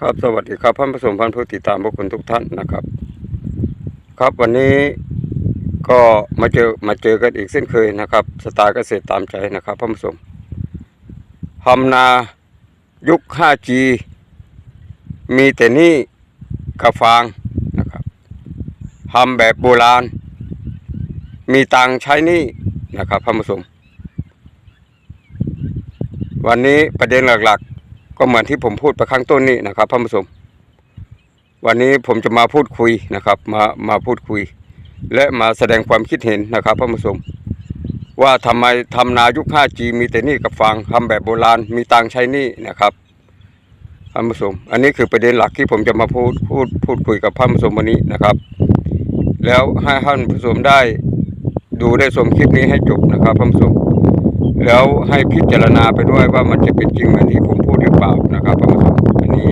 ครับสวัสดีครับท่านผู้ชมท่านผู้ติดตามพวกคุณทุกท่านนะครับ ครับวันนี้ก็มาเจอมาเจอกันอีกเช่นเคยนะครับสไตล์เกษตรตามใจนะครับท่านผู้ชมทำนายุค 5G มีแต่นี่กระฟางนะครับทำแบบโบราณ มีตังใช้นี่นะครับท่านผู้ชมวันนี้ประเด็นหลักๆ ก็เหมือนที่ผมพูดไปข้างต้นนี้นะครับท่านผู้ชมวันนี้ผมจะมาพูดคุยนะครับ มามาพูดคุย และมาแสดงความคิดเห็นนะครับท่านผู้ชมว่าทำไมทำนายุค 5G มีแต่นี่กับฟางทำแบบโบราณมีตังใช้นี่นะครับท่านผู้ชมอันนี้คือประเด็นหลักที่ผมจะมาพูดพูดพูดคุยกับท่านผู้ชมวันนี้นะครับ แล้วให้ท่านผู้ชมได้ดูได้ชมคลิปนี้ให้จบนะครับท่านผู้ชมแล้วให้พิจารณาไปด้วยว่ามันจะเป็นจริงเหมือนที่ผม หรือเปล่านะครับท่านผู้ชมอันนี้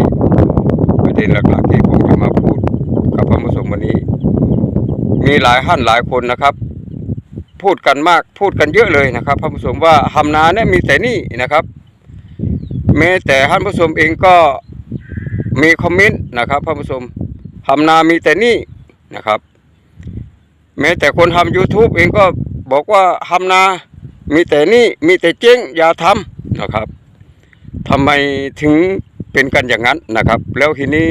ประเด็นหลักๆที่ผมจะมาพูดกับท่านผู้ชมวันนี้ มีหลายท่านหลายคนนะครับ พูดกันมากพูดกันเยอะเลยนะครับท่านผู้ชมว่าทำนาเนี่ยมีแต่นี่นะครับแม้แต่ท่านผู้ชมเองก็มีคอมเมนต์นะครับท่านผู้ชมทำนามีแต่นี่นะครับ แม้แต่คนทำ YouTube เองก็บอกว่าทำนามีแต่นี่มีแต่เจ๊งอย่าทำนะครับ ทำไมถึงเป็นกันอย่างนั้นนะครับ แล้วทีนี้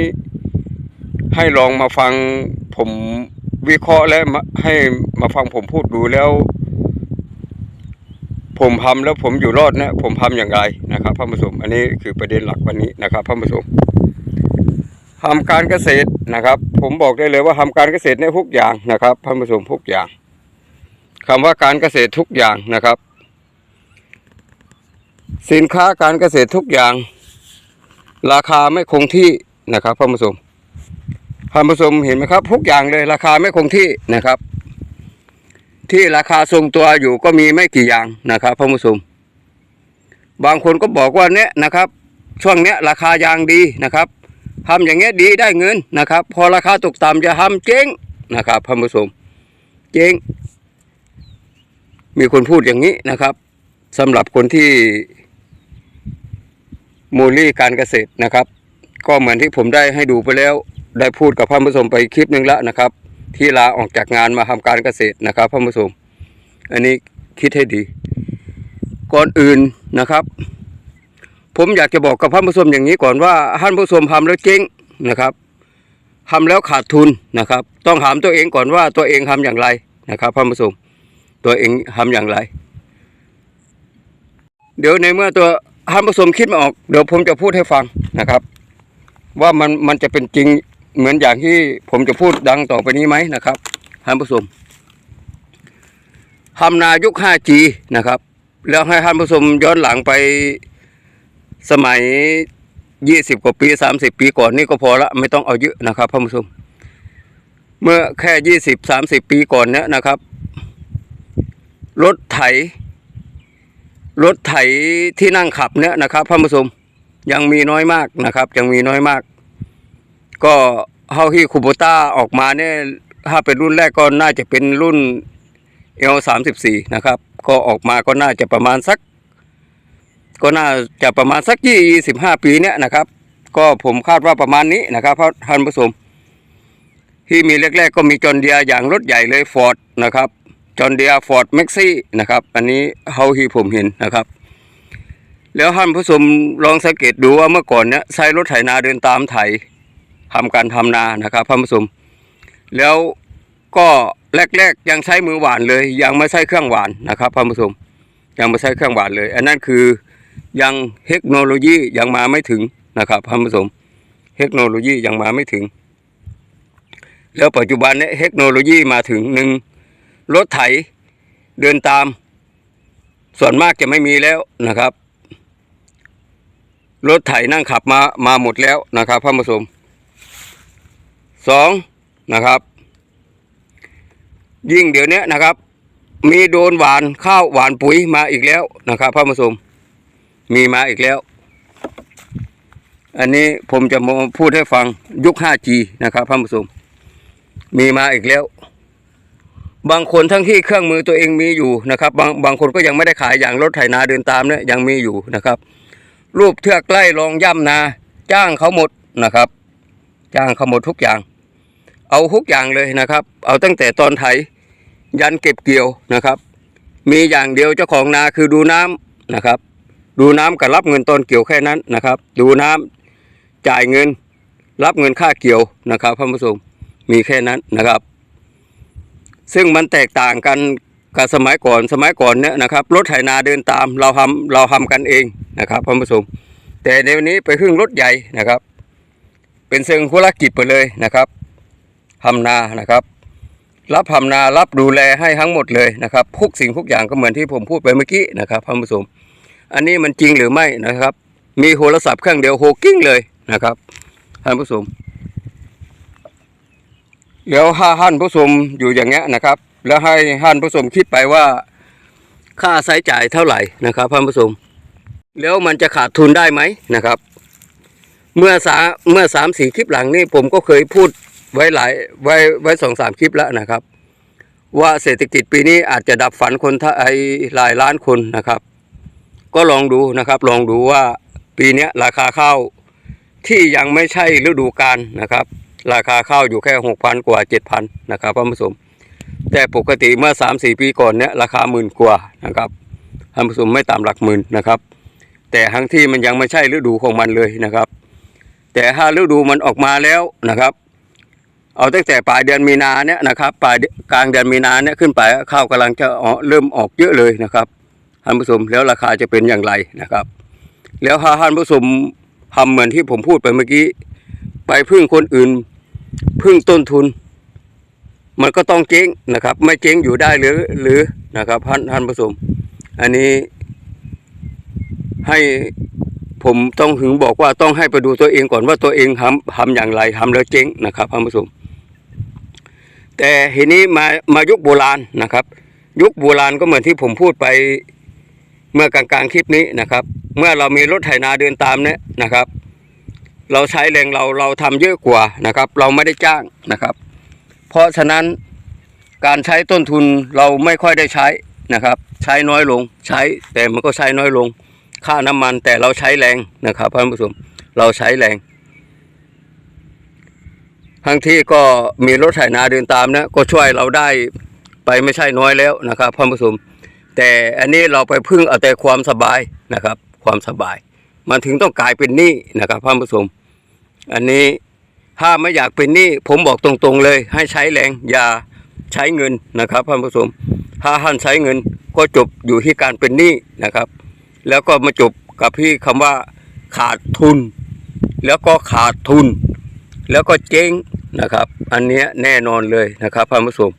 ให้ลองมาฟังผมวิเคราะห์และให้มาฟังผมพูดดูแล้ว ผมทำแล้วผมอยู่รอดนะ ผมทำอย่างไรนะครับท่านผู้ชมอันนี้คือประเด็นหลักวันนี้นะครับท่านผู้ชมทำการเกษตรนะครับ ผมบอกได้เลยว่าทำการเกษตรในทุกอย่างนะครับท่านผู้ชมทุกอย่างคำว่าการเกษตรทุกอย่างนะครับ สินค้าการเกษตรทุกอย่าง ราคาไม่คงที่นะครับท่านผู้ชมท่านผู้ชมเห็นไหมครับ ทุกอย่างเลยราคาไม่คงที่นะครับ ที่ราคาทรงตัวอยู่ก็มีไม่กี่อย่างนะครับท่านผู้ชมบางคนก็บอกว่าเนี้ยนะครับ ช่วงเนี้ยราคายางดีนะครับทำอย่างเงี้ยดีได้เงินนะครับ พอราคาตกต่ำจะทำเจ๊งนะครับท่านผู้ชมเจ๊งมีคนพูดอย่างนี้นะครับสำหรับคนที่ มูลลี่การเกษตรนะครับ ก็เหมือนที่ผมได้ให้ดูไปแล้ว ได้พูดกับท่านผู้ชมไปคลิปหนึ่งแล้วนะครับ ที่ลาออกจากงานมาทำการเกษตรนะครับท่านผู้ชมอันนี้คิดให้ดี ก่อนอื่นนะครับ ผมอยากจะบอกกับท่านผู้ชมอย่างนี้ก่อนว่าท่านผู้ชมทำแล้วเจ๊งนะครับทำแล้วขาดทุนนะครับ ต้องถามตัวเองก่อนว่าตัวเองทำอย่างไรนะครับท่านผู้ชมตัวเองทำอย่างไร เดี๋ยวในเมื่อตัว ท่านผู้ชมคิดไม่ออก เดี๋ยวผมจะพูดให้ฟังนะครับ ว่ามันมันจะเป็นจริงเหมือนอย่างที่ผมจะพูดดังต่อไปนี้ไหมนะครับท่านผู้ชมทำนายุค 5G นะครับ แล้วให้ท่านผู้ชมย้อนหลังไปสมัย 20 กว่าปี 30 ปีก่อนนี่ก็พอละไม่ต้องเอาเยอะนะครับท่านผู้ชมเมื่อแค่ 20 30 ปีก่อนเนี้ยนะครับ รถไถ รถไถที่นั่งขับเนี่ยนะครับท่านผู้ชมยังมีน้อยมากนะครับ ยังมีน้อยมาก ก็เท่าที่คูโบต้าออกมาเนี่ยถ้าเป็นรุ่นแรกก็น่าจะเป็นรุ่นเอลสามสิบสี่นะครับ ก็ออกมาก็น่าจะประมาณสัก ก็น่าจะประมาณสักยี่สิบห้าปีเนี่ยนะครับ ก็ผมคาดว่าประมาณนี้นะครับท่านผู้ชมที่มีแรกๆก็มีจอนเดียอย่างรถใหญ่เลยฟอร์ดนะครับ จอห์นเดียฟอร์ดแม็กซี่นะครับ อันนี้เท่าที่ผมเห็นนะครับ แล้วท่านผู้ชมลองสังเกตดูว่าเมื่อก่อนเนี้ยใช้รถไถนาเดินตามไถทำการทำนานะครับท่านผู้ชมแล้วก็แรกๆยังใช้มือหวานเลย ยังไม่ใช้เครื่องหวานนะครับท่านผู้ชมยังไม่ใช้เครื่องหวานเลย อันนั้นคือยังเทคโนโลยียังมาไม่ถึงนะครับท่านผู้ชมเทคโนโลยียังมาไม่ถึง แล้วปัจจุบันเนี้ยเทคโนโลยีมาถึงหนึ่ง รถไถเดินตาม ส่วนมากจะไม่มีแล้วนะครับ รถไถนั่งขับมามาหมดแล้วนะครับท่าผู้ชมสองนะครับ ยิ่งเดี๋ยวนี้นะครับ มีโดนหวานข้าวหวานปุ๋ยมาอีกแล้วนะครับท่าผู้ชมมีมาอีกแล้ว อันนี้ผมจะมาพูดให้ฟังยุค 5G นะครับท่าผู้ชมมีมาอีกแล้ว บางคนทั้งที่เครื่องมือตัวเองมีอยู่นะครับบางบางคนก็ยังไม่ได้ขายอย่างรถไถนาเดินตามเนี่ยยังมีอยู่นะครับ รูปเทือกไล่รองย่ำนา จ้างเขาหมดนะครับ จ้างเขาหมดทุกอย่าง เอาทุกอย่างเลยนะครับ เอาตั้งแต่ตอนไถยันเก็บเกี่ยวนะครับ มีอย่างเดียวเจ้าของนาคือดูน้ำนะครับ ดูน้ำกับรับเงินตอนเกี่ยวแค่นั้นนะครับ ดูน้ำจ่ายเงิน รับเงินค่าเกี่ยวนะครับท่านผู้ชมมีแค่นั้นนะครับ ซึ่งมันแตกต่างกันกับสมัยก่อนสมัยก่อนเนี่ยนะครับ รถไถนาเดินตามเราทำเราทำกันเองนะครับท่านผู้ชมแต่เดี๋ยวนี้ไปพึ่งรถใหญ่นะครับ เป็นเชิงธุรกิจไปเลยนะครับทำนานะครับ รับทำนารับดูแลให้ทั้งหมดเลยนะครับทุกสิ่งทุกอย่างก็เหมือนที่ผมพูดไปเมื่อกี้นะครับท่านผู้ชมอันนี้มันจริงหรือไม่นะครับ มีโทรศัพท์เครื่องเดียวโฮกิ้งเลยนะครับท่านผู้ชม เดี๋ยวถ้าท่านผู้ชมอยู่อย่างเงี้ยนะครับ แล้วให้ท่านผู้ชมคิดไปว่า ค่าใช้จ่ายเท่าไหร่นะครับท่านผู้ชมแล้วมันจะขาดทุนได้ไหมนะครับ เมื่อสาเมื่อสามสี่คลิปหลังนี่ผมก็เคยพูดไว้หลายไว้ไว้สองสามคลิปแล้วนะครับ ว่าเศรษฐกิจปีนี้อาจจะดับฝันคนไทยหลายล้านคนนะครับ ก็ลองดูนะครับ ลองดูว่าปีนี้ราคาข้าวที่ยังไม่ใช่ฤดูกาลนะครับ ราคาข้าวอยู่แค่หกพันกว่าเจ็ดพันนะครับท่านผู้ชมแต่ปกติเมื่อสามสี่ปีก่อนเนี้ยราคาหมื่นกว่านะครับท่านผู้ชมไม่ต่ำหลักหมื่นนะครับ แต่ทั้งที่มันยังไม่ใช่ฤดูของมันเลยนะครับ แต่ถ้าฤดูมันออกมาแล้วนะครับ เอาตั้งแต่ปลายเดือนมีนาเนี่ยนะครับปลายกลางเดือนมีนาเนี่ยขึ้นไปข้าวกำลังจะเริ่มออกเยอะเลยนะครับท่านผู้ชมแล้วราคาจะเป็นอย่างไรนะครับ แล้วถ้าท่านผู้ชมทำเหมือนที่ผมพูดไปเมื่อกี้ ไปพึ่งคนอื่น พึ่งต้นทุน มันก็ต้องเจ๊งนะครับ ไม่เจ๊งอยู่ได้หรือหรือนะครับท่านท่านผู้ชมอันนี้ให้ผมต้องถึงบอกว่าต้องให้ไปดูตัวเองก่อนว่าตัวเองทำทำอย่างไรทำแล้วเจ๊งนะครับท่านผู้ชมแต่ทีนี้มามายุคโบราณนะครับ ยุคโบราณก็เหมือนที่ผมพูดไปเมื่อกลางๆคลิปนี้นะครับ เมื่อเรามีรถไถนาเดินตามเนี่ยนะครับ เราใช้แรงเราเราทำเยอะกว่านะครับ เราไม่ได้จ้างนะครับ เพราะฉะนั้นการใช้ต้นทุนเราไม่ค่อยได้ใช้นะครับ ใช้น้อยลงใช้แต่มันก็ใช้น้อยลง ค่าน้ำมันแต่เราใช้แรงนะครับท่านผู้ชมเราใช้แรงทั้งที่ก็มีรถไถนาเดินตามนะก็ช่วยเราได้ไปไม่ใช่น้อยแล้วนะครับท่านผู้ชมแต่อันนี้เราไปพึ่งเอาแต่ความสบายนะครับ ความสบาย มันถึงต้องกลายเป็นหนี้นะครับท่านผู้ชม อันนี้ถ้าไม่อยากเป็นหนี้ผมบอกตรงๆเลย ให้ใช้แรงอย่าใช้เงินนะครับท่านผู้ชมถ้าท่านใช้เงินก็จบอยู่ที่การเป็นหนี้นะครับ แล้วก็มาจบกับพี่คำว่าขาดทุน แล้วก็ขาดทุน แล้วก็เจ๊งนะครับ อันนี้แน่นอนเลยนะครับท่านผู้ชม